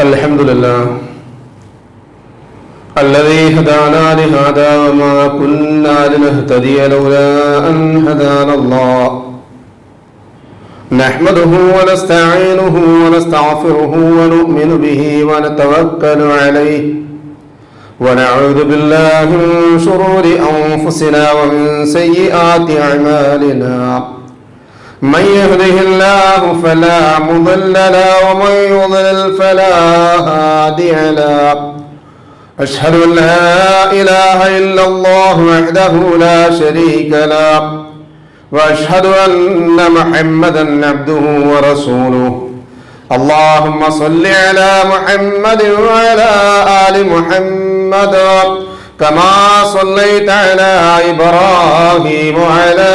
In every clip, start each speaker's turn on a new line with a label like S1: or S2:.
S1: الحمد لله الذي هدانا لهذا وما كنا لنهتدي لولا أن هدانا الله نحمده ونستعينه ونستغفره ونؤمن به ونتوكل عليه ونعوذ بالله من شرور أنفسنا ومن سيئات أعمالنا من يهده الله فلا مضل له ومن يضلل فلا هادي له. أشهد أن لا إله إلا الله وحده لا شريك له وأشهد أن محمدا عبده ورسوله. اللهم صل على محمد وعلى آل محمد. كما صليت على إبراهيم وعلى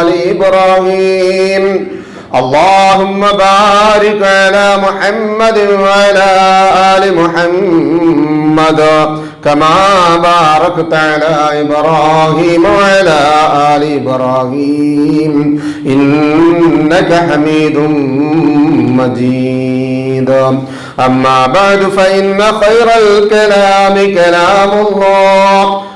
S1: آل إبراهيم. اللهم بارك على محمد وعلى آل محمد. كما باركت على إبراهيم وعلى آل إبراهيم. إنك حميد مجيد. أما بعد فإن خير الكلام كلام الله.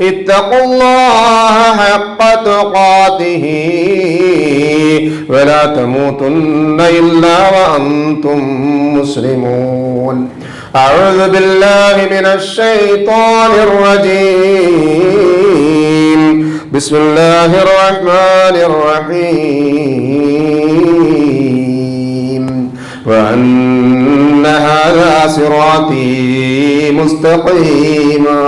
S1: اتقوا الله حق تقاته ولا تموتن إلا وأنتم مسلمون. أعوذ بالله من الشيطان الرجيم. بسم الله الرحمن الرحيم. وأن هذا صراطي مستقيما.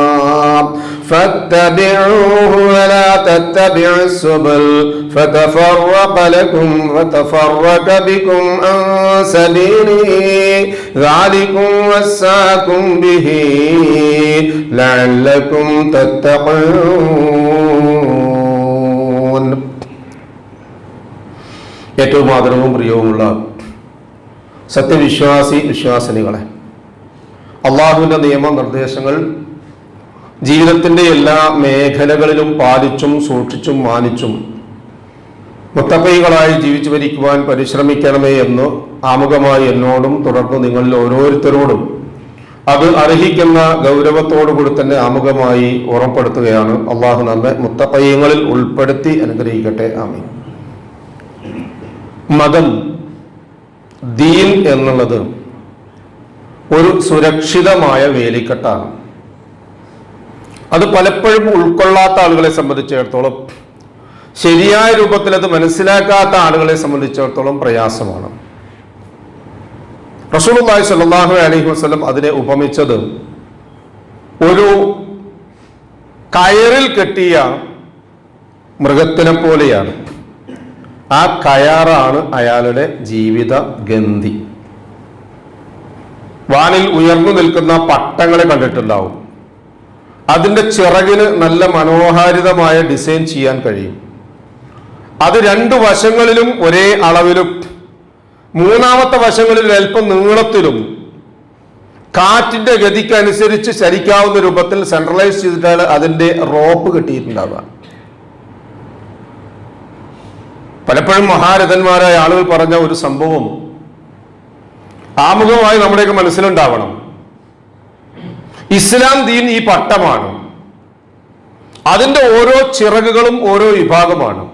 S1: فاتبعوه ولا تتبعوا السبل فتفرق لكم وتفرق بكم عن سبيله ذلكم وساكم به لعلكم تتقون ഏറ്റവും ആദരവും പ്രിയവുമുള്ള സത്യവിശ്വാസി വിശ്വാസിനികളെ അള്ളാഹുവിൻ്റെ നിയമനിർദ്ദേശങ്ങൾ ജീവിതത്തിന്റെ എല്ലാ മേഖലകളിലും പാലിച്ചും സൂക്ഷിച്ചും മാനിച്ചും മുത്തപ്പൈകളായി ജീവിച്ചു ഭരിക്കുവാൻ പരിശ്രമിക്കണമേ എന്ന് ആമുഖമായി എന്നോടും തുടർന്ന് നിങ്ങളിൽ ഓരോരുത്തരോടും അത് അർഹിക്കുന്ന ഗൗരവത്തോടുകൂടി തന്നെ ആമുഖമായി ഉറപ്പെടുത്തുകയാണ് അള്ളാഹു നമ്മെ മുത്തപ്പയ്യങ്ങളിൽ ഉൾപ്പെടുത്തി അനുഗ്രഹിക്കട്ടെ. ആമീൻ. മതം ദീൻ എന്നുള്ളത് ഒരു സുരക്ഷിതമായ വേലിക്കെട്ടാണ്. അത് പലപ്പോഴും ഉൾക്കൊള്ളാത്ത ആളുകളെ സംബന്ധിച്ചിടത്തോളം ശരിയായ രൂപത്തിൽ അത് മനസ്സിലാക്കാത്ത ആളുകളെ സംബന്ധിച്ചിടത്തോളം പ്രയാസമാണ്. റസൂലുള്ളാഹി സ്വല്ലല്ലാഹു അലൈഹി വസല്ലം അതിനെ ഉപമിച്ചത് ഒരു കയറിൽ കെട്ടിയ മൃഗത്തിനെ പോലെയാണ്. ആ കയറാണ് അയാളുടെ ജീവിത ഗന്ധി. വാനിൽ ഉയർന്നു നിൽക്കുന്ന പട്ടങ്ങളെ കണ്ടിട്ടുണ്ടാവും. അതിന്റെ ചിറകിന് നല്ല മനോഹാരിതമായ ഡിസൈൻ ചെയ്യാൻ കഴിയും. അത് രണ്ട് വശങ്ങളിലും ഒരേ അളവിലും മൂന്നാമത്തെ വശങ്ങളിൽ അല്പം നീളത്തിലും കാറ്റിന്റെ ഗതിക്കനുസരിച്ച് ശരിക്കാവുന്ന രൂപത്തിൽ സെൻട്രലൈസ് ചെയ്തിട്ടാണ് അതിന്റെ റോപ്പ് കിട്ടിയിട്ടുണ്ടാവുക. പലപ്പോഴും മഹാരഥന്മാരായ ആളുകൾ പറഞ്ഞ ഒരു സംഭവം ആമുഖമായി നമ്മുടെയൊക്കെ മനസ്സിലുണ്ടാവണം. ഇസ്ലാം ദീൻ ഈ പട്ടമാണ്. അതിന്റെ ഓരോ ചിറകുകളും ഓരോ വിഭാഗമാണ്.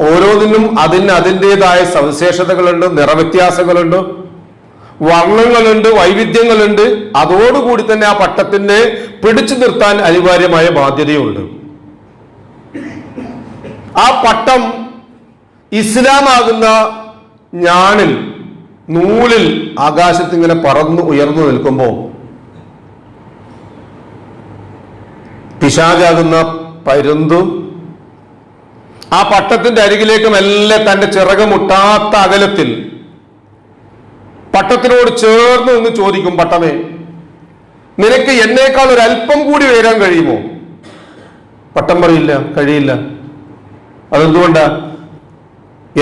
S1: ഓരോന്നിനും അതിന് അതിന്റെതായ സവിശേഷതകളുണ്ട് നിറവ്യത്യാസങ്ങളുണ്ട് വർണങ്ങളുണ്ട് വൈവിധ്യങ്ങളുണ്ട്. അതോടുകൂടി തന്നെ ആ പട്ടത്തിനെ പിടിച്ചു നിർത്താൻ അനിവാര്യമായ ബാധ്യതയുണ്ട്. ആ പട്ടം ഇസ്ലാമാകുന്ന ഞാണിൽ നൂലിൽ ആകാശത്തിങ്ങനെ പറന്നു ഉയർന്നു നിൽക്കുമ്പോൾ പിശാചാകുന്ന പരുന്തും ആ പട്ടത്തിന്റെ അരികിലേക്ക് മെല്ലെ തന്റെ ചിറകമുട്ടാത്ത അകലത്തിൽ പട്ടത്തിനോട് ചേർന്ന് നിന്ന് ചോദിക്കും പട്ടമേ നിനക്ക് എന്നേക്കാൾ ഒരു അല്പം കൂടി ഉയരാൻ കഴിയുമോ? പട്ടം പറയില്ല കഴിയില്ല. അതെന്തുകൊണ്ട്?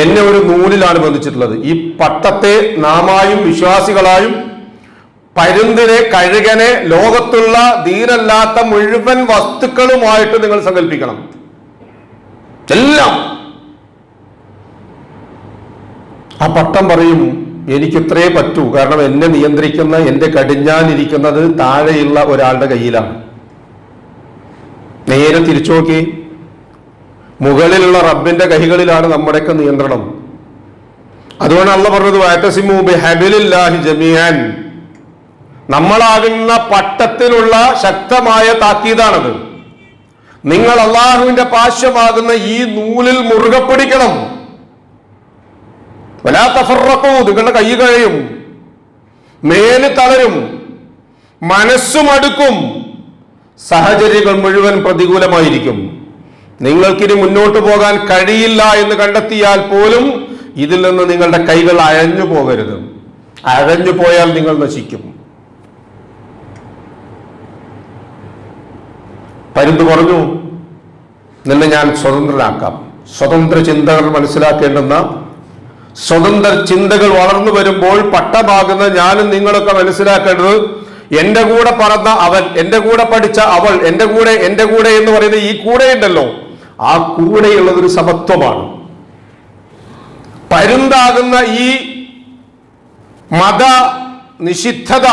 S1: എന്നെ ഒരു നൂലിലാണ് ബന്ധിച്ചിട്ടുള്ളത്. ഈ പട്ടത്തെ നാമായും വിശ്വാസികളായും പരുന്തിനെ കഴുകനെ ലോകത്തുള്ള ധീരല്ലാത്ത മുഴുവൻ വസ്തുക്കളുമായിട്ട് നിങ്ങൾ സങ്കല്പിക്കണം. എല്ലാം. ആ പട്ടം പറയും എനിക്കിത്രേ പറ്റൂ. കാരണം എന്നെ നിയന്ത്രിക്കുന്ന എന്റെ കടിഞ്ഞാനിരിക്കുന്നത് താഴെയുള്ള ഒരാളുടെ കയ്യിലാണ്. നേരെ തിരിച്ചു നോക്കി. മുകളിലുള്ള റബ്ബിന്റെ കൈകളിലാണ് നമ്മുടെയൊക്കെ നിയന്ത്രണം. അതുകൊണ്ട് അള്ള പറഞ്ഞത് വാറ്റസിമു ബിഹബിലില്ലാഹി ജമിയാൻ നമ്മളാകുന്ന പട്ടത്തിലുള്ള ശക്തമായ താക്കീതാണത്. നിങ്ങൾ അള്ളാഹുവിന്റെ പാശ്യമാകുന്ന ഈ നൂലിൽ മുറുകെ പിടിക്കണം. വലാ തഫറക്കൂ നിങ്ങളുടെ കൈ കഴിയും മേൽ തളരും. മനസ്സും അടുക്കും. സാഹചര്യങ്ങൾ മുഴുവൻ പ്രതികൂലമായിരിക്കും. നിങ്ങൾക്കിനി മുന്നോട്ട് പോകാൻ കഴിയില്ല എന്ന് കണ്ടെത്തിയാൽ പോലും ഇതിൽ നിന്ന് നിങ്ങളുടെ കൈകൾ അഴഞ്ഞു പോകരുത്. അഴഞ്ഞു പോയാൽ നിങ്ങൾ നശിക്കും. പരുന്ത് പറഞ്ഞു നിന്നെ ഞാൻ സ്വതന്ത്രനാക്കാം. സ്വതന്ത്ര ചിന്തകൾ മനസ്സിലാക്കേണ്ടുന്ന സ്വതന്ത്ര ചിന്തകൾ വളർന്നു വരുമ്പോൾ പട്ടമാകുന്ന ഞാനും നിങ്ങളൊക്കെ മനസ്സിലാക്കേണ്ടത് എന്റെ കൂടെ പറന്ന അവൻ എന്റെ കൂടെ പഠിച്ച അവൾ എന്റെ കൂടെ എന്റെ കൂടെ എന്ന് പറയുന്ന ഈ കൂടെ ഉണ്ടല്ലോ ആ കൂടെയുള്ളത് ഒരു സമത്വമാണ്. പരുന്താകുന്ന ഈ മത നിഷിദ്ധത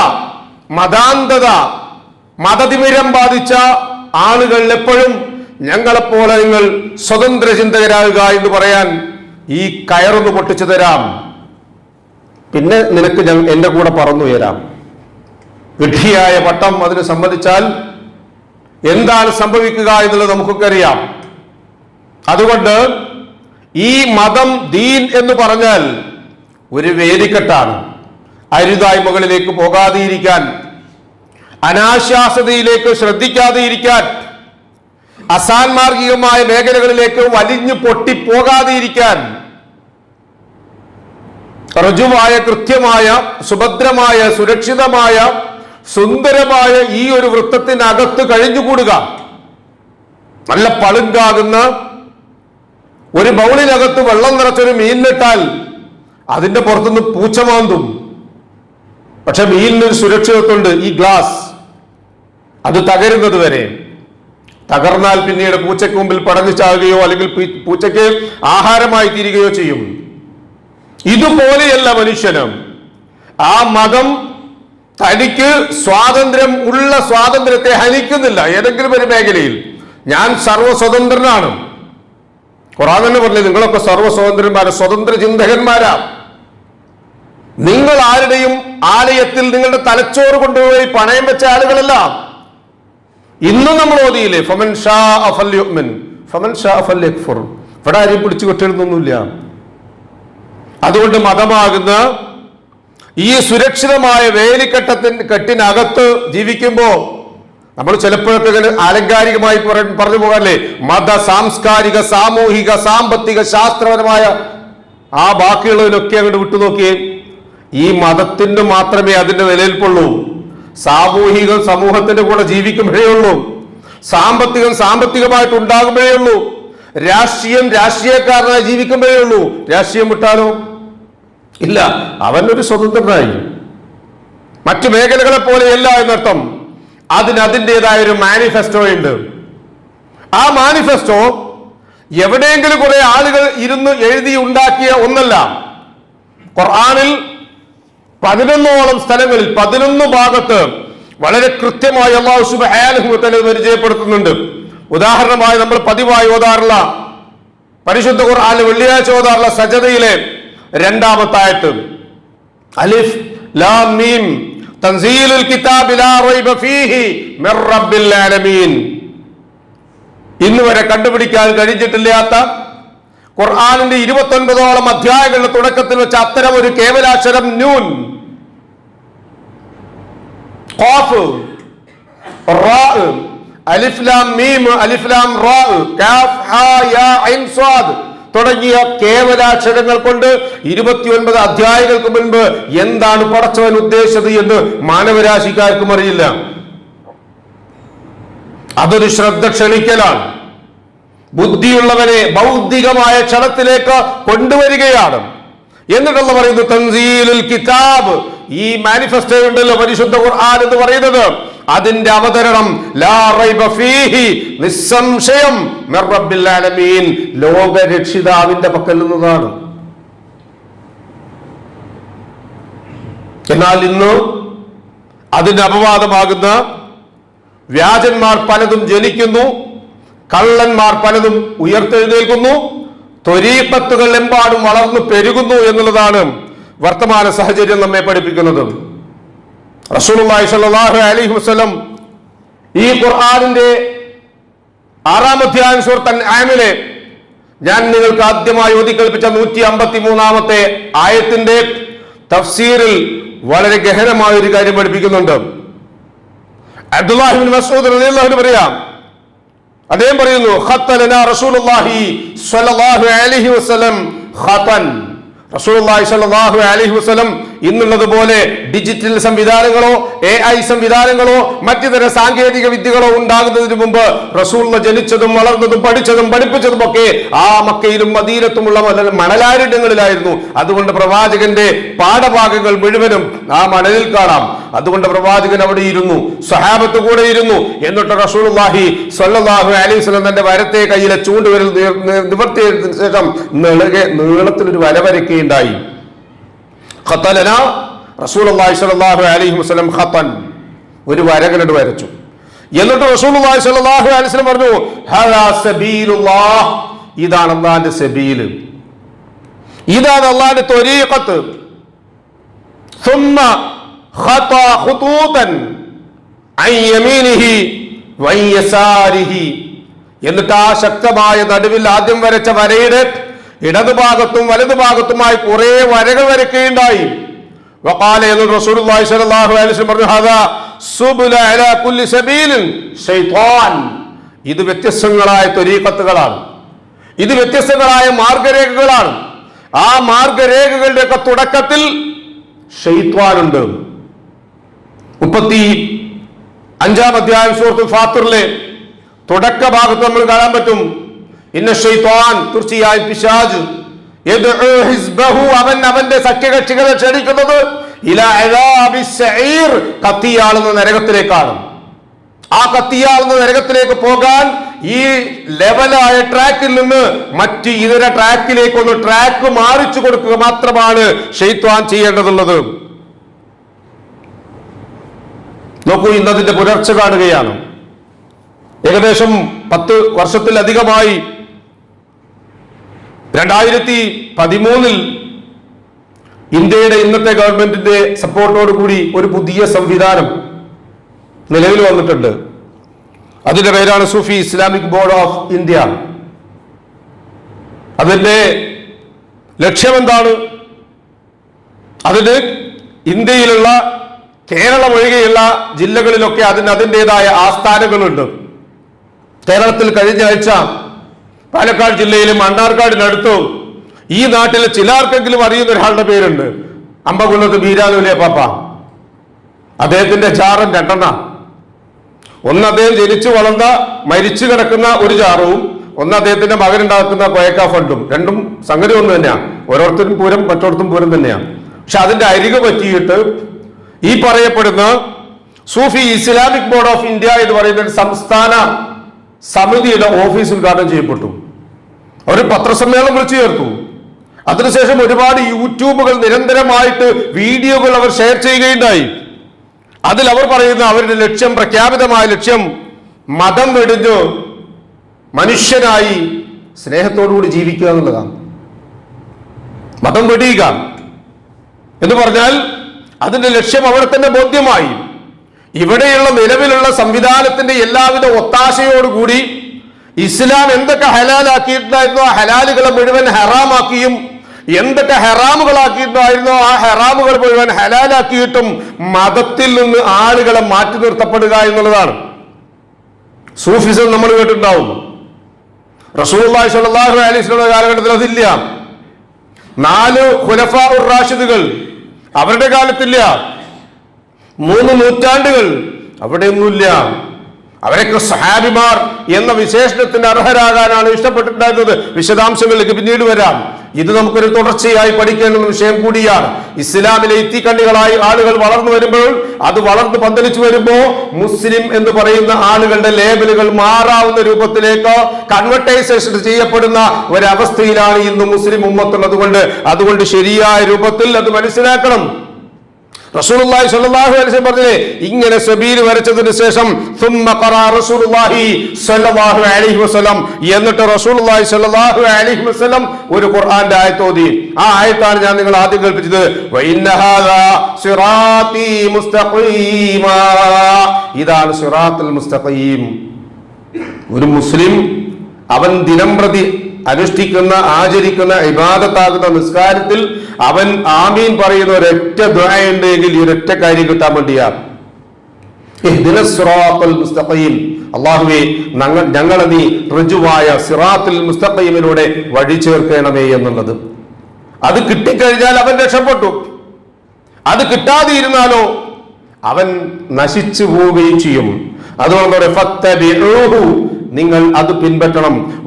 S1: മതാന്തത മതതിമിരം ബാധിച്ച ആളുകൾ എപ്പോഴും ഞങ്ങളെപ്പോലെ നിങ്ങൾ സ്വതന്ത്ര ചിന്തകരാകുക എന്ന് പറയാൻ ഈ കയറൊന്ന് പൊട്ടിച്ചു തരാം. പിന്നെ നിനക്ക് എന്റെ കൂടെ പറന്നുയരാം വിഡ്ഢിയായ പട്ടം അതിന് സംബന്ധിച്ചാൽ എന്താണ് സംഭവിക്കുക എന്നുള്ളത് നമുക്കൊക്കെ അറിയാം. അതുകൊണ്ട് ഈ മതം ദീൻ എന്ന് പറഞ്ഞാൽ ഒരു വേദിക്കെട്ടാണ് അരുതായ്മകളിലേക്ക് പോകാതെയിരിക്കാൻ അനാശാസതയിലേക്ക് ശ്രദ്ധിക്കാതെ ഇരിക്കാൻ അസാൻമാർഗികമായ മേഖലകളിലേക്ക് വലിഞ്ഞു പൊട്ടിപ്പോകാതെ ഇരിക്കാൻ ഋജുവായ കൃത്യമായ സുഭദ്രമായ സുരക്ഷിതമായ സുന്ദരമായ ഈ ഒരു വൃത്തത്തിനകത്ത് കഴിഞ്ഞുകൂടുക. നല്ല പളുങ്കാകുന്ന ഒരു ബൗളിനകത്ത് വെള്ളം നിറച്ചൊരു മീനിട്ടാൽ അതിന്റെ പുറത്തുനിന്ന് പൂച്ചമാന്തും. പക്ഷെ മീനിനൊരു സുരക്ഷിതത്വമുണ്ട് ഈ ഗ്ലാസ്. അത് തകരുന്നത് വരെ. തകർന്നാൽ പിന്നീട് പൂച്ചക്കുമ്പിൽ പടഞ്ഞു ചാകുകയോ അല്ലെങ്കിൽ പൂച്ചയ്ക്ക് ആഹാരമായി തീരുകയോ ചെയ്യും. ഇതുപോലെയല്ല മനുഷ്യനും. ആ മതം തനിക്ക് സ്വാതന്ത്ര്യം ഉള്ള സ്വാതന്ത്ര്യത്തെ ഹനിക്കുന്നില്ല ഏതെങ്കിലും ഒരു മേഖലയിൽ. ഞാൻ സർവസ്വതന്ത്രനാണ്. ഖുറാൻ തന്നെ പറഞ്ഞു നിങ്ങളൊക്കെ സർവസ്വതന്ത്രന്മാരാ സ്വതന്ത്ര ചിന്തകന്മാരാ. നിങ്ങൾ ആരുടെയും ആലയത്തിൽ നിങ്ങളുടെ തലച്ചോറ് കൊണ്ടുപോയി പണയം വെച്ച ആളുകളല്ല. ഇന്നും നമ്മൾ ഓതിയില്ലേ? ഫമൻ ഷാ അഫൽ യുഅ്മിൻ ഫമൻ ഷാ അഫൽ യക്ഫുർ ഇവിടെ ആരെയും പിടിച്ചു കൊട്ടിരുന്നൊന്നുമില്ല അതുകൊണ്ട് മതമാകുന്ന ഈ സുരക്ഷിതമായ വേലിക്കെട്ടത്തിന് കെട്ടിനകത്ത് ജീവിക്കുമ്പോ നമ്മൾ ചിലപ്പോഴൊക്കെ ഇങ്ങനെ ആലങ്കാരികമായി പറഞ്ഞു പോകാല്ലേ മത സാംസ്കാരിക സാമൂഹിക സാമ്പത്തിക ശാസ്ത്രപരമായ ആ ബാക്കിയുള്ളതിനൊക്കെ അങ്ങോട്ട് വിട്ടുനോക്കിയേ. ഈ മതത്തിന് മാത്രമേ അതിന്റെ നിലനിൽപ്പുള്ളൂ. സാമൂഹികം സമൂഹത്തിന്റെ കൂടെ ജീവിക്കുമ്പോഴേ ഉള്ളൂ. സാമ്പത്തികം സാമ്പത്തികമായിട്ട് ഉണ്ടാകുമ്പോഴേ ഉള്ളൂ. രാഷ്ട്രീയം രാഷ്ട്രീയക്കാരനായി ജീവിക്കുമ്പോഴേ ഉള്ളൂ. രാഷ്ട്രീയം വിട്ടാലോ? ഇല്ല. അവനൊരു സ്വതന്ത്രനായി. മറ്റു മേഖലകളെ പോലെയല്ല എന്നർത്ഥം. അതിന് അതിന്റെതായ ഒരു മാനിഫെസ്റ്റോ ഉണ്ട്. ആ മാനിഫെസ്റ്റോ എവിടെയെങ്കിലും കുറെ ആളുകൾ ഇരുന്ന് എഴുതി ഉണ്ടാക്കിയ ഒന്നല്ല. ഖുർആനിൽ പതിനൊന്നോളം സ്ഥലങ്ങളിൽ പതിനൊന്ന് ഭാഗത്ത് വളരെ കൃത്യമായി അള്ളാഹു സുബാനുഭവത്തിൽ പരിചയപ്പെടുത്തുന്നുണ്ട്. ഉദാഹരണമായി നമ്മൾ പതിവായി ഓതാറുള്ള പരിശുദ്ധ ഖുർആാനിൽ വെള്ളിയാഴ്ച ഓതാറുള്ള സജതയിലെ രണ്ടാമത്തായിട്ട് അലിഫ് ലാം മീം റൈബ ഫീഹി മിർ റബ്ബിൽ ആലമീൻ. ഇന്ന് വരെ കണ്ടുപിടിക്കാൻ കഴിഞ്ഞിട്ടില്ലാത്ത ഖുർആാനിന്റെ ഇരുപത്തൊൻപതോളം അധ്യായങ്ങളുടെ തുടക്കത്തിൽ വെച്ച അത്തരം ഒരു കേവലാക്ഷരം നൂൻ. ഖാഫ് റാ അലിഫ്ലാം മീം അലിഫ്ലാം റാ കാഫ് ഹാ യാ ഐൻ സ്വാദ് തുടങ്ങിയ കേവലാക്ഷരങ്ങൾ കൊണ്ട് ഇരുപത്തിയൊൻപത് അധ്യായങ്ങൾക്ക് മുൻപ് എന്താണ് പടച്ചവൻ ഉദ്ദേശിച്ചത് എന്ന് മാനവരാശിക്കാർക്കും അറിയില്ല. അതൊരു ശ്രദ്ധ ക്ഷണിക്കലാണ്. ബുദ്ധിയുള്ളവനെ ബൗദ്ധികമായ ക്ഷണത്തിലേക്ക് കൊണ്ടുവരികയാണ്. എന്നിട്ടുള്ള പറയുന്നു തൻസീലുൽ കിതാബ് ഈ മാനിഫെസ്റ്റോ ഉണ്ടല്ലോ പരിശുദ്ധ ഖുർആൻ എന്ന് പറയുന്നത്. അതിന്റെ അവതരണം ലാ ഫീഹി നിസ്സംശയം മിർ റബ്ബിൽ ആലമീൻ. ലോക രക്ഷിതാവിന്റെ പക്കൽ നിന്നതാണ്. എന്നാൽ ഇന്ന് അതിന് അപവാദമാകുന്ന വ്യാജന്മാർ പലതും ജനിക്കുന്നു കള്ളന്മാർ പലതും ഉയർത്തെഴുന്നേൽക്കുന്നു ത്വരീപ്പത്തുകൾ എമ്പാടും വളർന്നു പെരുകുന്നു എന്നുള്ളതാണ് വർത്തമാന സാഹചര്യം നമ്മെ പഠിപ്പിക്കുന്നത്. റസൂലുള്ളാഹി സ്വല്ലല്ലാഹു അലൈഹി വസല്ലം ഈ ഖുർആനിന്റെ ആറാം അധ്യായം സൂറത്തൻ ആമിലെ ഞാൻ നിങ്ങൾക്ക് ആദ്യമായി ഓതിക്കൽപ്പിച്ച നൂറ്റി അമ്പത്തി മൂന്നാമത്തെ ആയത്തിന്റെ തഫ്സീറിൽ വളരെ ഗഹനമായ ഒരു കാര്യം പഠിപ്പിക്കുന്നുണ്ട്. അബ്ദുല്ലാഹിബിൻ മസൂദ് റളിയല്ലാഹു പറയാം. അദ്ദേഹം പറയുന്നു ഖത്തലന റസൂലുള്ളാഹി സ്വല്ലല്ലാഹു അലൈഹി വസല്ലം ഖതൻ. സ്വല്ലല്ലാഹു അലൈഹി വസല്ലം ഇന്നുള്ളത് പോലെ ഡിജിറ്റൽ സംവിധാനങ്ങളോ എ ഐ സംവിധാനങ്ങളോ മറ്റു തര സാങ്കേതിക വിദ്യകളോ ഉണ്ടാകുന്നതിന് മുമ്പ് റസൂള്ള ജനിച്ചതും വളർന്നതും പഠിച്ചതും പഠിപ്പിച്ചതും ഒക്കെ ആ മക്കയിലും മദീനത്തുമുള്ള മണലാരുണ്യങ്ങളിലായിരുന്നു. അതുകൊണ്ട് പ്രവാചകന്റെ പാഠഭാഗങ്ങൾ മുഴുവനും ആ മണലിൽ കാണാം. അതുകൊണ്ട് പ്രവാചകൻ അവിടെ ഇരുന്നു സഹാബത്ത് കൂടെ ഇരുന്നു. എന്നിട്ട് റസൂലുള്ളാഹി സ്വല്ലല്ലാഹു അലൈഹി സ്വലം തന്റെ വരത്തെ കയ്യിലെ ചൂണ്ടുവിരൽ നിവർത്തിയതിനു ശേഷം നീളത്തിൽ നീളത്തിലൊരു വര വരയ്ക്കുകയുണ്ടായി. ഖത്തലന റസൂലുള്ളാഹി സ്വല്ലല്ലാഹു അലൈഹി വസല്ലം ഖത്തൻ ഒരു വര കണ്ടിട്ട് വരച്ചു എന്നിട്ട് റസൂലുള്ളാഹി സ്വല്ലല്ലാഹു അലൈഹി വസല്ലം പറഞ്ഞു ഹദാ സബീലുള്ളാഹ് ഇതാണ് അള്ളാഹിന്റെ സബീല് ഇതാണ് അള്ളാഹിന്റെ ത്വരീഖത്ത് ثم خطى خطوطا عن يمينه وعن يساره എന്നിട്ട് ആ ശക്തമായ നടുവിൽ ആദ്യം വരച്ച വരയുടെ ഇടതുഭാഗത്തും വലതുഭാഗത്തുമായി കുറെ വരകൾ വരയ്ക്കുകയുണ്ടായി. പറഞ്ഞു സുബുല അലാ ഷൈത്താൻ ഇത് വ്യത്യസ്തങ്ങളായ തൊരീക്കത്തുകളാണ് ഇത് വ്യത്യസ്തങ്ങളായ മാർഗരേഖകളാണ്. ആ മാർഗരേഖകളുടെ ഒക്കെ തുടക്കത്തിൽ ഷെയ്ത്വാനുണ്ട് മുപ്പത്തി അഞ്ചാം അധ്യായം സുഹൃത്തു ഫാത്തിറിലെ തുടക്ക ഭാഗത്ത് നമ്മൾ കാണാൻ പറ്റും. തീർച്ചയായും പിശാജ് അവൻ അവന്റെ സഖ്യകക്ഷികളെ ക്ഷണിക്കുന്നത് കത്തിയാളുന്ന നരകത്തിലേക്കാണ്. ആ കത്തിയാളുന്ന നരകത്തിലേക്ക് പോകാൻ ഈ ലെവലായ ട്രാക്കിൽ നിന്ന് മറ്റ് ഇതര ട്രാക്കിലേക്ക് ഒന്ന് ട്രാക്ക് മാറിച്ചു കൊടുക്കുക മാത്രമാണ് ഷെയ്ത്വാൻ ചെയ്യേണ്ടതുള്ളത്. നോക്കൂ ഇന്നതിന്റെ പുലർച്ചെ കാണുകയാണ്. ഏകദേശം പത്ത് വർഷത്തിലധികമായി രണ്ടായിരത്തി പതിമൂന്നിൽ ഇന്ത്യയുടെ ഇന്നത്തെ ഗവൺമെന്റിന്റെ സപ്പോർട്ടോടു കൂടി ഒരു പുതിയ സംവിധാനം നിലവിൽ വന്നിട്ടുണ്ട്. അതിന്റെ പേരാണ് Sufi Islamic Board of India. അതിന്റെ ലക്ഷ്യമെന്താണ്? അതിന് ഇന്ത്യയിലുള്ള കേരളം ഒഴികെയുള്ള ജില്ലകളിലൊക്കെ അതിന് അതിന്റെതായ ആസ്ഥാനങ്ങളുണ്ട്. കേരളത്തിൽ കഴിഞ്ഞ ആഴ്ച പാലക്കാട് ജില്ലയിലെ മണ്ണാർക്കാടിനടുത്തും ഈ നാട്ടിലെ ചിലർക്കെങ്കിലും അറിയുന്ന ഒരാളുടെ പേരുണ്ട്. അമ്പകുന്നത്ത് ബീരാലുലെ പാപ്പ. അദ്ദേഹത്തിന്റെ ചാറും രണ്ടെണ്ണ. ഒന്ന് അദ്ദേഹം ജനിച്ചു വളർന്ന മരിച്ചു കിടക്കുന്ന ഒരു ജാറവും ഒന്ന് അദ്ദേഹത്തിന്റെ മകനുണ്ടാക്കുന്ന കൊയക്ക ഫണ്ടും. രണ്ടും സംഗതി ഒന്ന് തന്നെയാണ് ഓരോരുത്തരും പൂരം മറ്റോടത്തും പൂരം തന്നെയാണ് പക്ഷെ അതിന്റെ അരികെ പറ്റിയിട്ട് ഈ പറയപ്പെടുന്ന Sufi Islamic Board of India എന്ന് പറയുന്ന സംസ്ഥാന സമിതിയുടെ ഓഫീസ് ഉദ്ഘാടനം ചെയ്യപ്പെട്ടു. അവർ പത്രസമ്മേളനം വിളിച്ചു ചേർത്തു. അതിനുശേഷം ഒരുപാട് യൂട്യൂബുകൾ നിരന്തരമായിട്ട് വീഡിയോകൾ അവർ ഷെയർ ചെയ്യുകയുണ്ടായി. അതിൽ അവർ പറയുന്ന അവരുടെ ലക്ഷ്യം പ്രഖ്യാപിതമായ ലക്ഷ്യം മതം വെടിഞ്ഞ് മനുഷ്യനായി സ്നേഹത്തോടുകൂടി ജീവിക്കുക എന്നുള്ളതാണ്. മതം വെടിയുക എന്ന് പറഞ്ഞാൽ അതിന്റെ ലക്ഷ്യം അവിടെ തന്നെ ബോധ്യമായി. ഇവിടെയുള്ള നിലവിലുള്ള സംവിധാനത്തിന്റെ എല്ലാവിധ ഒത്താശയോടുകൂടി ഇസ്ലാം എന്തൊക്കെ ഹലാലാക്കിയിട്ടുണ്ടായിരുന്നോ ആ ഹലാലുകളെ മുഴുവൻ ഹറാമാക്കിയും എന്തൊക്കെ ഹെറാമുകളാക്കിയിട്ടുണ്ടായിരുന്നോ ആ ഹെറാമുകൾ മുഴുവൻ ഹലാലാക്കിയിട്ടും മതത്തിൽ നിന്ന് ആളുകളെ മാറ്റി നിർത്തപ്പെടുക എന്നുള്ളതാണ്. സൂഫിസം നമ്മൾ കേട്ടിട്ടുണ്ടാവും. അലൈഹി വസല്ലം കാലഘട്ടത്തിൽ അതില്ല. നാല് ഖുലഫ റാഷിദുകൾ അവരുടെ കാലത്തില്ല. മൂന്ന് നൂറ്റാണ്ടുകൾ അവിടെയൊന്നുമില്ല. അവരൊക്കെ സഹാബിമാർ എന്ന വിശേഷണത്തിന് അർഹരാകാനാണ് ഇഷ്ടപ്പെട്ടിട്ടുണ്ടായിരുന്നത്. വിശദാംശങ്ങളിലേക്ക് പിന്നീട് വരാം. ഇത് നമുക്കൊരു തുടർച്ചയായി പഠിക്കേണ്ട വിഷയം കൂടിയാണ്. ഇസ്ലാമിലെ ഇത്തിക്കണ്ണികളായി ആളുകൾ വളർന്നു വരുമ്പോൾ അത് വളർന്നു പന്തലിച്ചു വരുമ്പോ മുസ്ലിം എന്ന് പറയുന്ന ആളുകളുടെ ലേബലുകൾ മാറാവുന്ന രൂപത്തിലേക്ക് കൺവെർട്ടൈസേഷൻ ചെയ്യപ്പെടുന്ന ഒരവസ്ഥയിലാണ് ഇന്ന് മുസ്ലിം ഉമ്മത്തുള്ളത് കൊണ്ട്. അതുകൊണ്ട് ശരിയായ രൂപത്തിൽ അത് മനസ്സിലാക്കണം. റസൂലുള്ളാഹി സ്വല്ലല്ലാഹു അലൈഹി വസല്ലം പറഞ്ഞു ഇങ്ങനെ സബീൽ വരച്ചതിന് ശേഷം സുമ്മ ഖറഅ റസൂലുള്ളാഹി സ്വല്ലല്ലാഹു അലൈഹി വസല്ലം എന്നിട്ട് റസൂലുള്ളാഹി സ്വല്ലല്ലാഹു അലൈഹി വസല്ലം ഒരു ഖുർആന്റെ ആയത്ത് ഓതി. ആ ആയത്താണ് ഞാൻ നിങ്ങൾ ആദ്യം കേൾപ്പിച്ചത്. സിറാത്തി മുസ്തഖീമാ. ഇതാണ് സിറാത്തുൽ മുസ്തഖീം. ഒരു മുസ്ലിം അവൻ ദിനംപ്രതി അനുഷ്ഠിക്കുന്ന ആചരിക്കുന്ന ഇബാദത്താകുന്ന നിസ്കാരത്തിൽ അവൻ ആമീൻ പറയുന്ന ഒരൊറ്റ ദ്വയുണ്ടെങ്കിൽ ഈ ഒരൊറ്റ കാര്യം കിട്ടാൻ വേണ്ടിയാ. മുസ്തഖീം. ഞങ്ങൾ ഞങ്ങളെ നീ ഋജുവായ സിറാത്തുൽ മുസ്തഖീമിലൂടെ വഴി ചേർക്കണമേ എന്നുള്ളത്. അത് കിട്ടിക്കഴിഞ്ഞാൽ അവൻ രക്ഷപ്പെട്ടു. അത് കിട്ടാതിരുന്നാലോ അവൻ നശിച്ചു പോവുകയും ചെയ്യും. അതുകൊണ്ട് നിങ്ങൾ അത് പിൻപറ്റണം.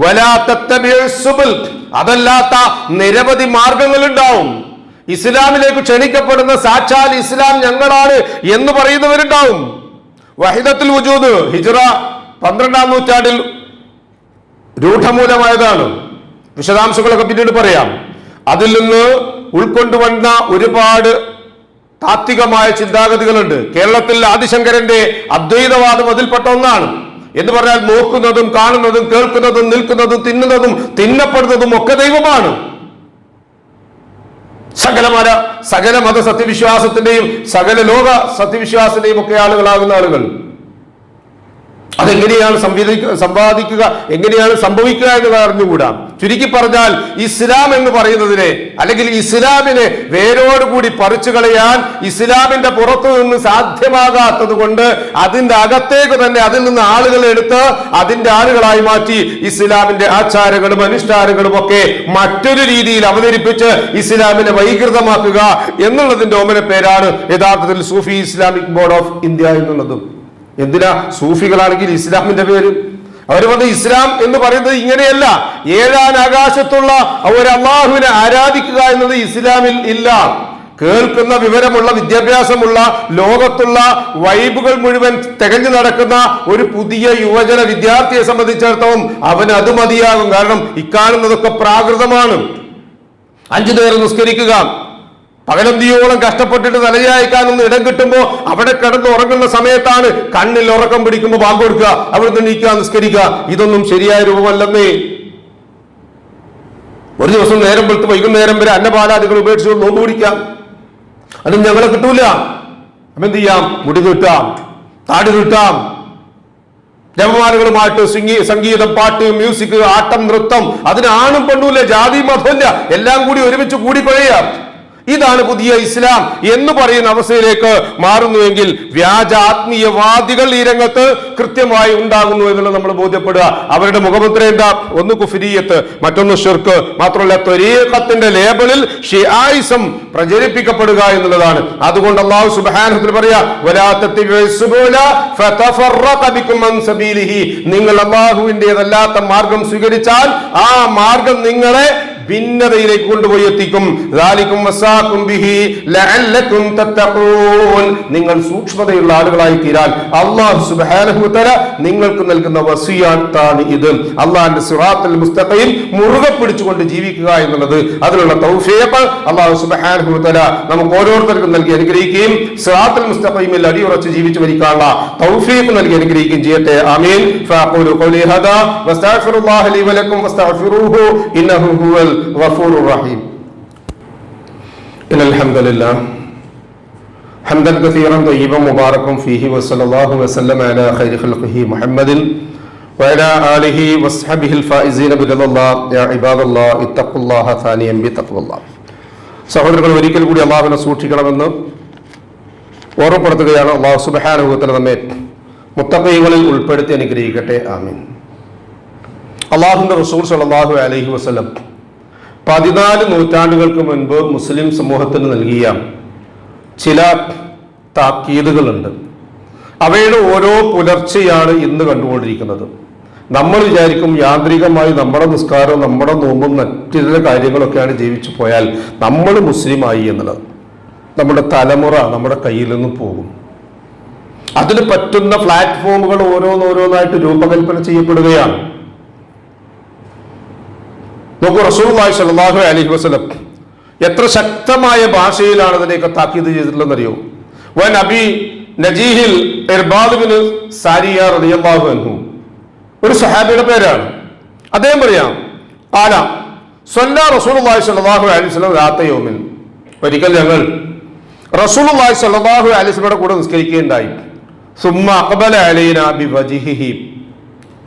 S1: സുബുൽ. അതല്ലാത്ത നിരവധി മാർഗങ്ങൾ ഉണ്ടാവും ഇസ്ലാമിലേക്ക് ക്ഷണിക്കപ്പെടുന്ന സാക്ഷാൽ ഇസ്ലാം ഞങ്ങളാണ് എന്ന് പറയുന്നവരുണ്ടാവും. വഹിദത്തുൽ വജൂദ് ഹിജറ പന്ത്രണ്ടാം നൂറ്റാണ്ടിൽ രൂഢമൂലമായതാണ്. വിശദാംശങ്ങളൊക്കെ പിന്നീട് പറയാം. അതിൽ നിന്ന് ഉൾക്കൊണ്ടുവന്ന ഒരുപാട് താത്വികമായ ചിന്താഗതികളുണ്ട്. കേരളത്തിൽ ആദിശങ്കരന്റെ അദ്വൈതവാദം അതിൽപ്പെട്ട ഒന്നാണ്. എന്ന് പറഞ്ഞാൽ നോക്കുന്നതും കാണുന്നതും കേൾക്കുന്നതും നിൽക്കുന്നതും തിന്നുന്നതും തിന്നപ്പെടുന്നതും ഒക്കെ ദൈവമാണ്. സകല മത സകല മത സത്യവിശ്വാസത്തിന്റെയും സകല ലോക സത്യവിശ്വാസത്തിന്റെയും ഒക്കെ ആളുകളാകുന്ന ആളുകൾ. അതെങ്ങനെയാണ് സംവിധിക്കുക സമ്പാദിക്കുക എങ്ങനെയാണ് സംഭവിക്കുക എന്ന് അറിഞ്ഞുകൂടാ ചുരുക്കി പറഞ്ഞാൽ ഇസ്ലാം എന്ന് പറയുന്നതിനെ അല്ലെങ്കിൽ ഇസ്ലാമിനെ വേരോടുകൂടി പറിച്ചു കളയാൻ ഇസ്ലാമിന്റെ പുറത്തു നിന്ന് സാധ്യമാകാത്തത് കൊണ്ട് അതിന്റെ അകത്തേക്ക് തന്നെ അതിൽ നിന്ന് ആളുകൾ എടുത്ത് അതിന്റെ ആളുകളായി മാറ്റി ഇസ്ലാമിന്റെ ആചാരങ്ങളും അനുഷ്ഠാനങ്ങളും ഒക്കെ മറ്റൊരു രീതിയിൽ അവതരിപ്പിച്ച് ഇസ്ലാമിനെ വൈകൃതമാക്കുക എന്നുള്ളതിന്റെ ഓമന പേരാണ് യഥാർത്ഥത്തിൽ Sufi Islamic Board of India എന്നുള്ളതും. എന്തിനാ? സൂഫികളാണെങ്കിൽ ഇസ്ലാമിന്റെ പേര്. അവർ വന്ന് ഇസ്ലാം എന്ന് പറയുന്നത് ഇങ്ങനെയല്ല. ഏഴാൻ ആകാശത്തുള്ള ഒരു അള്ളാഹുവിനെ ആരാധിക്കുക എന്നത് ഇസ്ലാമിൽ ഇല്ല. കേൾക്കുന്ന വിവരമുള്ള വിദ്യാഭ്യാസമുള്ള ലോകത്തുള്ള വൈബുകൾ മുഴുവൻ തികഞ്ഞു നടക്കുന്ന ഒരു പുതിയ യുവജന വിദ്യാർത്ഥിയെ സംബന്ധിച്ചിടത്തോളം അവന് അത് മതിയാകും. കാരണം ഇക്കാണുന്നതൊക്കെ പ്രാകൃതമാണ്. അഞ്ചു നേരം നിസ്കരിക്കുക. പകലന്തിയോളം കഷ്ടപ്പെട്ടിട്ട് തലയായിക്കാനൊന്ന് ഇടം കിട്ടുമ്പോൾ അവിടെ കിടന്ന് ഉറങ്ങുന്ന സമയത്താണ് കണ്ണിൽ ഉറക്കം പിടിക്കുമ്പോൾ ബാങ്ക് കൊടുക്കുക അവിടുന്ന് നീക്കുക നിസ്കരിക്കുക. ഇതൊന്നും ശരിയായ രൂപമല്ലെന്നേ ഒരു ദിവസം നേരം വെളുത്ത് വൈകുന്നേരം വരെ അന്നപാലാദികൾ ഉപേക്ഷിച്ച് നോമ്പ് പിടിക്കാം അത് ഞങ്ങളെ കിട്ടൂല. എന്ത് ചെയ്യാം? മുടി കിട്ടാം താടി കിട്ടാം ജപമാലകളുമായിട്ട് സിംഗി സംഗീതം പാട്ട് മ്യൂസിക് ആട്ടം നൃത്തം. അതിന് ആണും പെണ്ണുമില്ല ജാതി മതമില്ല എല്ലാം കൂടി ഒരുമിച്ച് കൂടിക്കൊഴയാം ഇതാണ് പുതിയ ഇസ്ലാം എന്ന് പറയുന്ന അവസ്ഥയിലേക്ക് മാറുന്നുവെങ്കിൽ വ്യാജ ആത്മീയവാദികൾ ഈ രംഗത്ത് കൃത്യമായി ഉണ്ടാകുന്നു എന്നുള്ളത് നമ്മൾ ബോധ്യപ്പെടുക. അവരുടെ മുഖമുദ്ര എന്താ? ഒന്ന് കുഫിരിയത്ത് മറ്റൊന്ന് ഷിർക്ക്. മാത്രമല്ല ത്വരീഖത്തിന്റെ ലേബലിൽ ഷിയായിസം പ്രചരിപ്പിക്കപ്പെടുക എന്നുള്ളതാണ്. അതുകൊണ്ട് അള്ളാഹു സുബ്ഹാനഹു പറയാ. നിങ്ങൾ അള്ളാഹുവിന്റെതല്ലാത്ത മാർഗം സ്വീകരിച്ചാൽ ആ മാർഗം നിങ്ങളെ ഭിന്നതയിലേക്ക് കൊണ്ടുപോയി എത്തിക്കും ذَلِكُمْ وَصَّاكُمْ بِهِ لَعَلَّكُمْ تَتَّقُونَ നിങ്ങൾ സൂക്ഷ്മതയുള്ള ആളുകളായി തീരാൻ അള്ളാഹു സുബ്ഹാനഹു വതആല നിങ്ങൾക്ക് നൽകുന്ന വസിയാത്താണ് ഇത് അള്ളാഹിന്റെ സിറാത്തുൽ മുസ്തഖീം മുറുകെ പിടിച്ചുകൊണ്ട് ജീവിക്കുക എന്നുള്ളത് അതിനുള്ള തൗഫീഖ് അള്ളാഹു സുബ്ഹാനഹു വതആല നമുക്ക് ഓരോരുത്തർക്കും നൽകി അനുഗ്രഹിക്കുകയും സിറാത്തുൽ മുസ്തഖീമിൽ അടിയുറച്ച് ജീവിച്ചു മരിക്കാനുള്ള തൗഫീഖ് നൽകി അനുഗ്രഹിക്കുകയും ചെയ്യട്ടെ ആമീൻ ഫഅഖൂലു ഖൗലി ഹദാ വസ്തഗ്ഫിറുല്ലാഹ ലി വലക്കും വസ്തഗ്ഫിറൂഹു ഇന്നഹു ഹുവൽ ഗഫൂറുർ റഹീം إن الحمد لله حمدا كثيرا طيبا مباركا فيه وصلى الله وسلم على خير خلقه محمد وعلى آله وصحبه الفائزين برضا الله يا عباد الله اتقوا الله ثانيا بتقوى الله സഹോദരങ്ങൾ ഒരിക്കൽ കൂടി അള്ളാഹുവിനെ സൂക്ഷിക്കണമെന്ന് ഓർമ്മപ്പെടുത്തുകയാണ് അള്ളാഹു സുബഹാനുഭവത്തിൽ നമ്മെ മുത്തക്കൈകളിൽ ഉൾപ്പെടുത്തി അനുഗ്രഹിക്കട്ടെ ആമീൻ അള്ളാഹുന്റെ റസൂൽ സല്ലല്ലാഹു അലൈഹി വസല്ലം പതിനാല് നൂറ്റാണ്ടുകൾക്ക് മുൻപ് മുസ്ലിം സമൂഹത്തിന് നൽകിയ ചില താക്കീതുകളുണ്ട്. അവയുടെ ഓരോ പുലർച്ചെയാണ് ഇന്ന് കണ്ടുകൊണ്ടിരിക്കുന്നത്. നമ്മൾ വിചാരിക്കും യാന്ത്രികമായി നമ്മുടെ നിസ്കാരവും നമ്മുടെ നോമ്പും മറ്റു കാര്യങ്ങളൊക്കെയാണ് ജീവിച്ചു പോയാൽ നമ്മൾ മുസ്ലിമായി എന്നുള്ളത്. നമ്മുടെ തലമുറ നമ്മുടെ കയ്യിൽ നിന്ന് പോകും. അതിന് പറ്റുന്ന പ്ലാറ്റ്ഫോമുകൾ ഓരോന്നോരോന്നായിട്ട് രൂപകൽപ്പന ചെയ്യപ്പെടുകയാണ്. നോക്കൂ റസൂലുള്ളാഹി സ്വല്ലല്ലാഹു അലൈഹി വസ്ലം എത്ര ശക്തമായ ഭാഷയിലാണ് അതിനെയൊക്കെ താക്കീത് ചെയ്തിട്ടുള്ളതെന്നറിയോ? വൻ അബി നജീഹിൽ സാരിയ റളിയല്ലാഹു അൻഹു. ഒരു സഹാബിയുടെ പേരാണ്. അദ്ദേഹം പറയാം ആല സ്വല്ല റസൂലുള്ളാഹി സ്വല്ലല്ലാഹു അലൈഹി വസല്ലം രാത്ത യൗമിൻ. ഒരിക്കൽ ഞങ്ങൾ റസൂലുള്ളാഹി സ്വല്ലല്ലാഹു അലൈഹി വസല്ലമയുടെ കൂടെ നിസ്കരിക്കുകയുണ്ടായി. സുമ്മ അഖബല അലൈന ബി വജിഹിഹി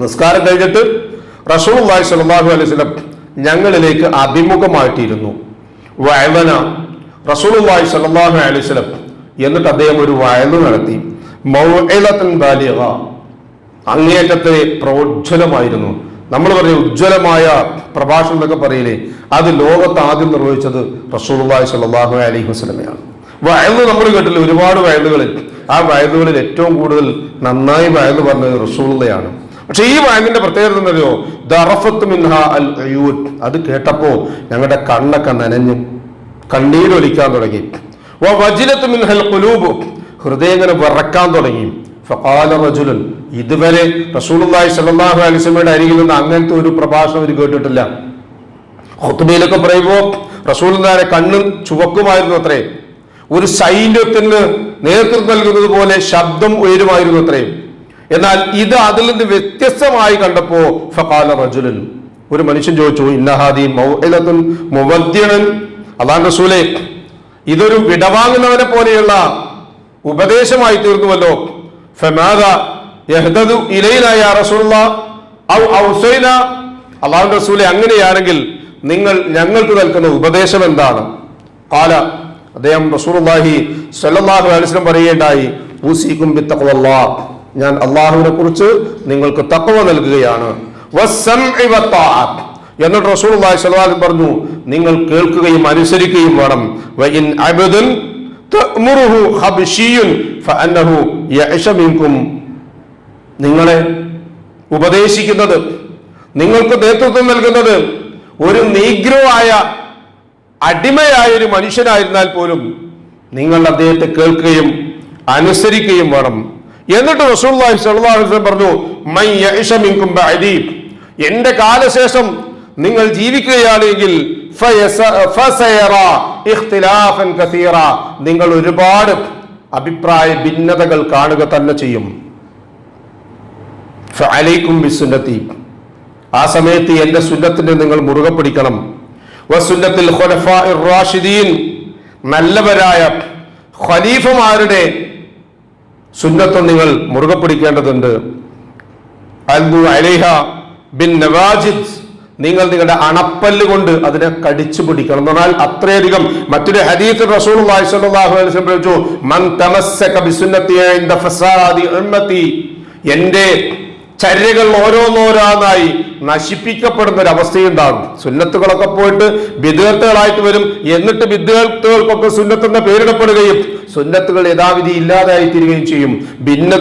S1: നിസ്കാരം കഴിഞ്ഞിട്ട് റസൂലുള്ളാഹി സ്വല്ലല്ലാഹു അലൈഹി വസല്ലം ഞങ്ങളിലേക്ക് അഭിമുഖമായിട്ടിരുന്നു. വയവന റസൂലുള്ളാഹി സ്വല്ലല്ലാഹു അലൈഹി വസല്ലം എന്നിട്ട് അദ്ദേഹം ഒരു വയലു നടത്തി. മൗഇലത്തൻ ബാലിഗ. അങ്ങേയറ്റത്തെ പ്രോജ്വലമായിരുന്നു. നമ്മൾ പറയും ഉജ്ജ്വലമായ പ്രഭാഷണം എന്നൊക്കെ പറയില്ലേ? അത് ലോകത്ത് ആദ്യം നിർവഹിച്ചത് റസൂലുള്ളാഹി സ്വല്ലല്ലാഹു അലൈഹി വസല്ലമയാണ്. വയലു നമ്മൾ കേട്ടില്ല? ഒരുപാട് വയലുകളിൽ ആ വയലുകളിൽ ഏറ്റവും കൂടുതൽ നന്നായി വയലു പറഞ്ഞത് റസൂലുള്ളയാണ്. പക്ഷെ ഈ വാങ്ങിന്റെ പ്രത്യേകത എന്നറിയോ ദറഫത്ത് മിൻഹ അൽ അയൂറ്റ് അത് കേട്ടപ്പോ ഞങ്ങളുടെ കണ്ണൊക്കെ നനഞ്ഞു കണ്ണീരൊലിക്കാൻ തുടങ്ങി. വജിലത്ത് മിൻഹൽ ഖുലൂബ്. ഹൃദയം ഇങ്ങനെ വിറക്കാൻ തുടങ്ങി. ഫഖാല റജുലൻ. ഇതുവരെ റസൂലുള്ളാഹി സ്വല്ലല്ലാഹു അലൈഹി വസല്ലമയുടെ അരികിൽ നിന്ന് അങ്ങനത്തെ ഒരു പ്രഭാഷണം അവർ കേട്ടിട്ടില്ല. ഹുത്തുബയിലൊക്കെ പറയുമ്പോൾ റസൂലുള്ളാഹിന്റെ കണ്ണ് ചുവക്കുമായിരുന്നു അത്രേ. ഒരു സൈന്യത്തിന് നേതൃത്വം നൽകുന്നത് പോലെ ശബ്ദം ഉയരുമായിരുന്നു അത്രേ. എന്നാൽ ഇത് അതിൽ നിന്ന് വ്യത്യസ്തമായി കണ്ടപ്പോ ഫഖാല റജുലൻ ഒരു മനുഷ്യൻ ചോദിച്ചു ഇന്നഹാദി മുവദ്ദിഅൻ അല്ലാഹു റസൂലേ ഇതൊരു വിടവാങ്ങുന്നവനെ പോലെയുള്ള ഉപദേശമായി തീർന്നുവല്ലോ. ഫമാദ യഹ്ദദു ഔ ഔസൈന. റസൂലെ അങ്ങനെയാണെങ്കിൽ നിങ്ങൾ ഞങ്ങൾക്ക് നൽകുന്ന ഉപദേശം എന്താണ്? കാല അദ്ദേഹം റസൂലുള്ളാഹി സ്വല്ലല്ലാഹു അലൈഹി ഞാൻ അള്ളാഹുവിനെ കുറിച്ച് നിങ്ങൾക്ക് തക്കവ നൽകുകയാണ്. എന്നിട്ട് റസൂലുള്ളാഹി സ്വല്ലല്ലാഹു പറഞ്ഞു നിങ്ങൾ കേൾക്കുകയും അനുസരിക്കുകയും വേണം. നിങ്ങളെ ഉപദേശിക്കുന്നത് നിങ്ങൾക്ക് നേതൃത്വം നൽകുന്നത് ഒരു നീഗ്രോ ആയ അടിമയായ ഒരു മനുഷ്യനായിരുന്നാൽ പോലും നിങ്ങൾ അദ്ദേഹത്തെ കേൾക്കുകയും അനുസരിക്കുകയും വേണം. എന്നിട്ട് അലൈഹി വസല്ലം പറഞ്ഞു എന്റെ കാലശേഷം നിങ്ങൾ ജീവിക്കുകയാണെങ്കിൽ നിങ്ങൾ ഒരുപാട് അഭിപ്രായ ഭിന്നതകൾ കാണുക തന്നെ ചെയ്യും. ബിസുന്നത്തി ആ സമയത്ത് എന്റെ സുന്നത്തിനെ നിങ്ങൾ മുറുകെ പിടിക്കണം. റാഷിദീൻ നല്ലവരായ ഖലീഫമാരുടെ സുന്നത്തും നിങ്ങൾ മുറുകെ പിടിക്കേണ്ടതുണ്ട്. അലൈഹ ബിൻ നവാജിദ്. നിങ്ങൾ നിങ്ങളുടെ അണപ്പല്ല് കൊണ്ട് അതിനെ കടിച്ചു പിടിക്കണം എന്ന് പറഞ്ഞാൽ അത്രയധികം. മറ്റൊരു വസല്ലം പ്രയോഗിച്ചു മൻ എന്റെ ചര്യകൾ ഓരോന്നോരോന്നായി. നശിപ്പിക്കപ്പെടുന്ന ഒരു അവസ്ഥയുണ്ടാകും സുന്നത്തുകളൊക്കെ പോയിട്ട് വിദ്യാർത്ഥികളായിട്ട് വരും. എന്നിട്ട് വിദ്യാർത്ഥികൾക്കൊക്കെ സുന്നത്തെന്ന പേരിടപ്പെടുകയും സുന്നത്തുകൾ യഥാവിധി ഇല്ലാതായി തീരുകയും ചെയ്യും. ഭിന്ന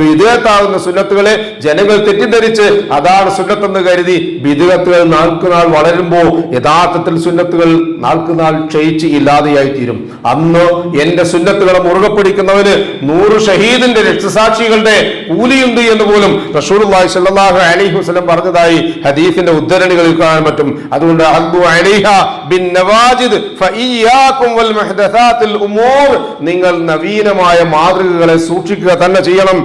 S1: വിധേയത്താകുന്ന സുന്നത്തുകളെ ജനങ്ങൾ തെറ്റിദ്ധരിച്ച് അതാണ് സുന്നത്തെന്ന് കരുതി വിധേയത്തുകൾ നാൾക്കുനാൾ വളരുമ്പോൾ യഥാർത്ഥത്തിൽ സുന്നത്തുകൾ നാൾക്കുനാൾ ക്ഷയിച്ച് ഇല്ലാതെയായി തീരും അന്ന് എന്റെ സുന്നത്തുകളെ മുറുകെ പിടിക്കുന്നവന് നൂറ് ഷഹീദിന്റെ രക്തസാക്ഷികളുടെ കൂലിയുണ്ട് എന്ന് പോലും റഷൂർ അലൈഹി വസല്ലം പറഞ്ഞതായി ഹദീസിന്റെ ഉദ്ധരണികളിൽ കാണാൻ പറ്റും. അതുകൊണ്ട് ബിൻ നവാജിദ് നിങ്ങൾ നവീനമായ മാതൃകകളെ സൂക്ഷിക്കുക തന്നെ ചെയ്യണം.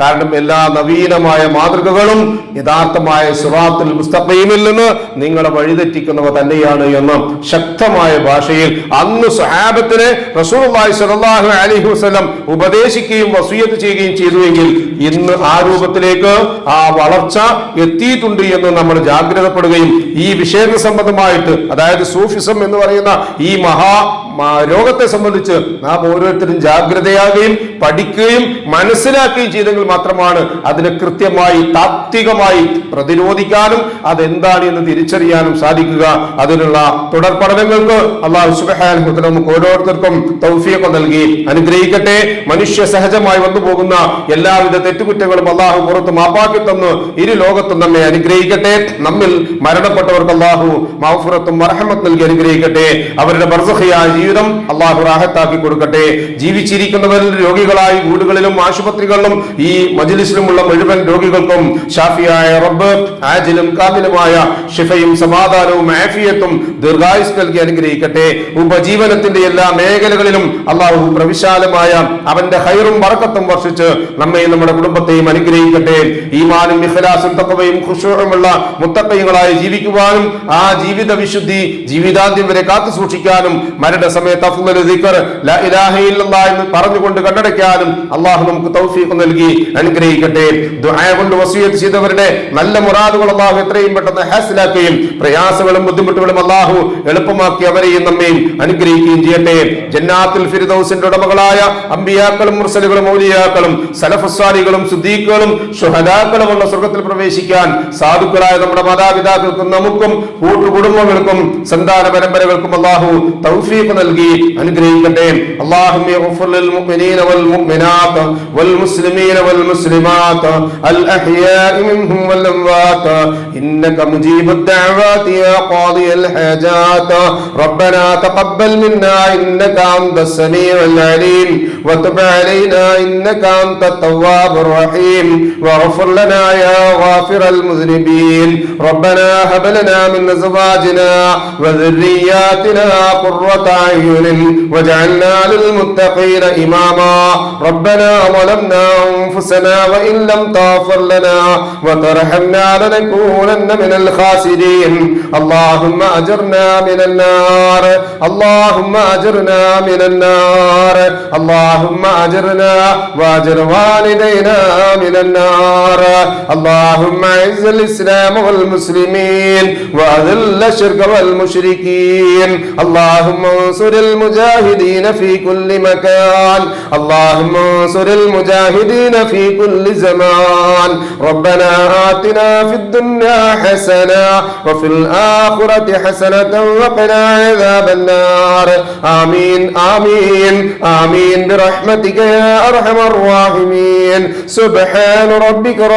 S1: കാരണം എല്ലാ നവീനമായ മാതൃകകളും യഥാർത്ഥമായ സിറാത്തുൽ മുസ്തഖീമിൽ നിന്ന് നിങ്ങളെ വഴിതെറ്റിക്കുന്നവ തന്നെയാണ് എന്ന് ശക്തമായ ഭാഷയിൽ അന്ന് വസല്ലം ഉപദേശിക്കുകയും വസൂയത്ത് ചെയ്യുകയും ചെയ്തുവെങ്കിൽ ഇന്ന് ആ രൂപത്തിലേക്ക് വളർച്ച എത്തിയിട്ടുണ്ട് എന്ന് നമ്മൾ ജാഗ്രതപ്പെടുകയും ഈ വിഷയത്തെ സംബന്ധമായിട്ട് അതായത് സൂഫിസം എന്ന് പറയുന്ന ഈ മഹാ രോഗത്തെ സംബന്ധിച്ച് നാം ഓരോരുത്തരും ജാഗ്രതയാകുകയും പഠിക്കുകയും മനസ്സിലാക്കുകയും ചെയ്തെങ്കിൽ മാത്രമാണ് അതിനെ കൃത്യമായി താത്വികമായി പ്രതിരോധിക്കാനും അതെന്താണ് എന്ന് തിരിച്ചറിയാനും സാധിക്കുക. അതിനുള്ള തുടർ പഠനങ്ങൾക്ക് അള്ളാഹു നമുക്ക് ഓരോരുത്തർക്കും തൗഫിയൊക്കെ നൽകി. അനുഗ്രഹിക്കട്ടെ. മനുഷ്യ സഹജമായി വന്നു പോകുന്ന എല്ലാവിധ തെറ്റുകുറ്റങ്ങളും അള്ളാഹു പുറത്ത് മാപ്പാക്കി തന്ന്. ഇരു ലോകത്തും നമ്മെ അനുഗ്രഹിക്കട്ടെ. നമ്മിൽ മരണപ്പെട്ടവർക്ക് അള്ളാഹു മഹഫുറത്തും മർഹമത്ത് നൽകി അനുഗ്രഹിക്കട്ടെ. അവരുടെ ബർസഹയായ ജീവിതം അള്ളാഹു റാഹത്താക്കി കൊടുക്കട്ടെ. ജീവിച്ചിരിക്കുന്നവരിൽ രോഗികളായി വീടുകളിലും ആശുപത്രികളിലും ഈ മജിലിസിലുമുള്ള മുഴുവൻ രോഗികൾക്കും ഷാഫിയായ റബ്ബ് ആജിലും കാതിലുമായ ഷിഫയും സമാധാനവും ആഫിയത്തും ദീർഘായുസ് നൽകി അനുഗ്രഹിക്കട്ടെ. ഉപജീവനത്തിന്റെ എല്ലാ മേഖലകളിലും അള്ളാഹു പ്രവിശാലമായ അവന്റെ ഹൈറും വറക്കത്തും വർഷിച്ച് നമ്മയും നമ്മുടെ കുടുംബത്തെയും അനുഗ്രഹിക്കട്ടെ. ഈമാനും ഇഖ്ലാസും തഖവയും ഖുശൂഉമുള്ള മുത്തഖിയുകളായി ജീവിക്കുവാനും ആ ജീവിത വിശുദ്ധി ജീവിതാന്ത്യം വരെ കാത്തു സൂക്ഷിക്കാനും മരണ സമയത്ത് അഫ്ളൽ ദിക്ർ ലാ ഇലാഹ ഇല്ലല്ലാഹ് എന്ന് പറഞ്ഞുകൊണ്ട് കണ്ണടയ്ക്കാനും അള്ളാഹു നമുക്ക് തൗഫീഖ് നൽകി. അനുഗ്രഹിക്കട്ടെ. ദുആ കൊണ്ട് വസിയത്ത് ചെയ്തവരുടെ നല്ല മുറാദുകൾ അള്ളാഹു എത്രയും പെട്ടെന്ന് ഹാസിലാക്കുകയും പ്രയാസങ്ങളും ബുദ്ധിമുട്ടുകളും അള്ളാഹു എളുപ്പമാക്കി അവരെയും നമ്മയും അനുഗ്രഹിക്കുകയും ചെയ്യട്ടെ. ജന്നാത്തിൽ ഫിർദൗസിന്റെ ഉടമകളായ അമ്പിയാക്കളും മുർസലുകളും ഔലിയാക്കളും സലഫസ്വാലികളും സുദ്ദീഖുകളും ഷുഹദാക്കളുമുള്ള സ്വർഗത്തിൽ പ്രവേശിക്കാൻ സാധുക്കളായ നമ്മുടെ മാതാപിതാക്കൾക്കും നമുക്കും കൂട്ടുകുടുംബങ്ങൾക്കും സന്താന പരമ്പരകൾക്കും അള്ളാഹു തൗഫീഖ് നൽകി അനുഗ്രഹിക്കട്ടെ അള്ളാഹുമ്മ اغفر للمؤمنين والمؤمنات والمسلمين والمسلمات الأحياء منهم والأموات إنك مجيب الدعوات يا قاضي الحاجات ربنا تقبل منا إنك أنت السميع العليم وتب علينا إنك أنت التواب الرحيم واغفر لنا يا غافر المذنبين. ربنا هب لنا من أزواجنا وذرياتنا قرة أعين واجعلنا للمتقين إماما. ربنا ظلمنا أنفسنا وإن لم تغفر لنا وترحمنا لنكونن من الخاسرين. اللهم أجرنا من النار. اللهم أجرنا من النار. اللهم أجرنا وأجر والدينا من النار. اللهم أعز الإسلام والمسلمين وأذل الشرك والمشركين. اللهم انصر المجاهدين في كل مكان. اللهم انصر المجاهدين في كل زمان. ربنا آتنا في الدنيا حسنة وفي الآخرة حسنة وقنا عذاب النار. آمين آمين آمين. برحمتك يا أرحم الراحمين. سبحان ربك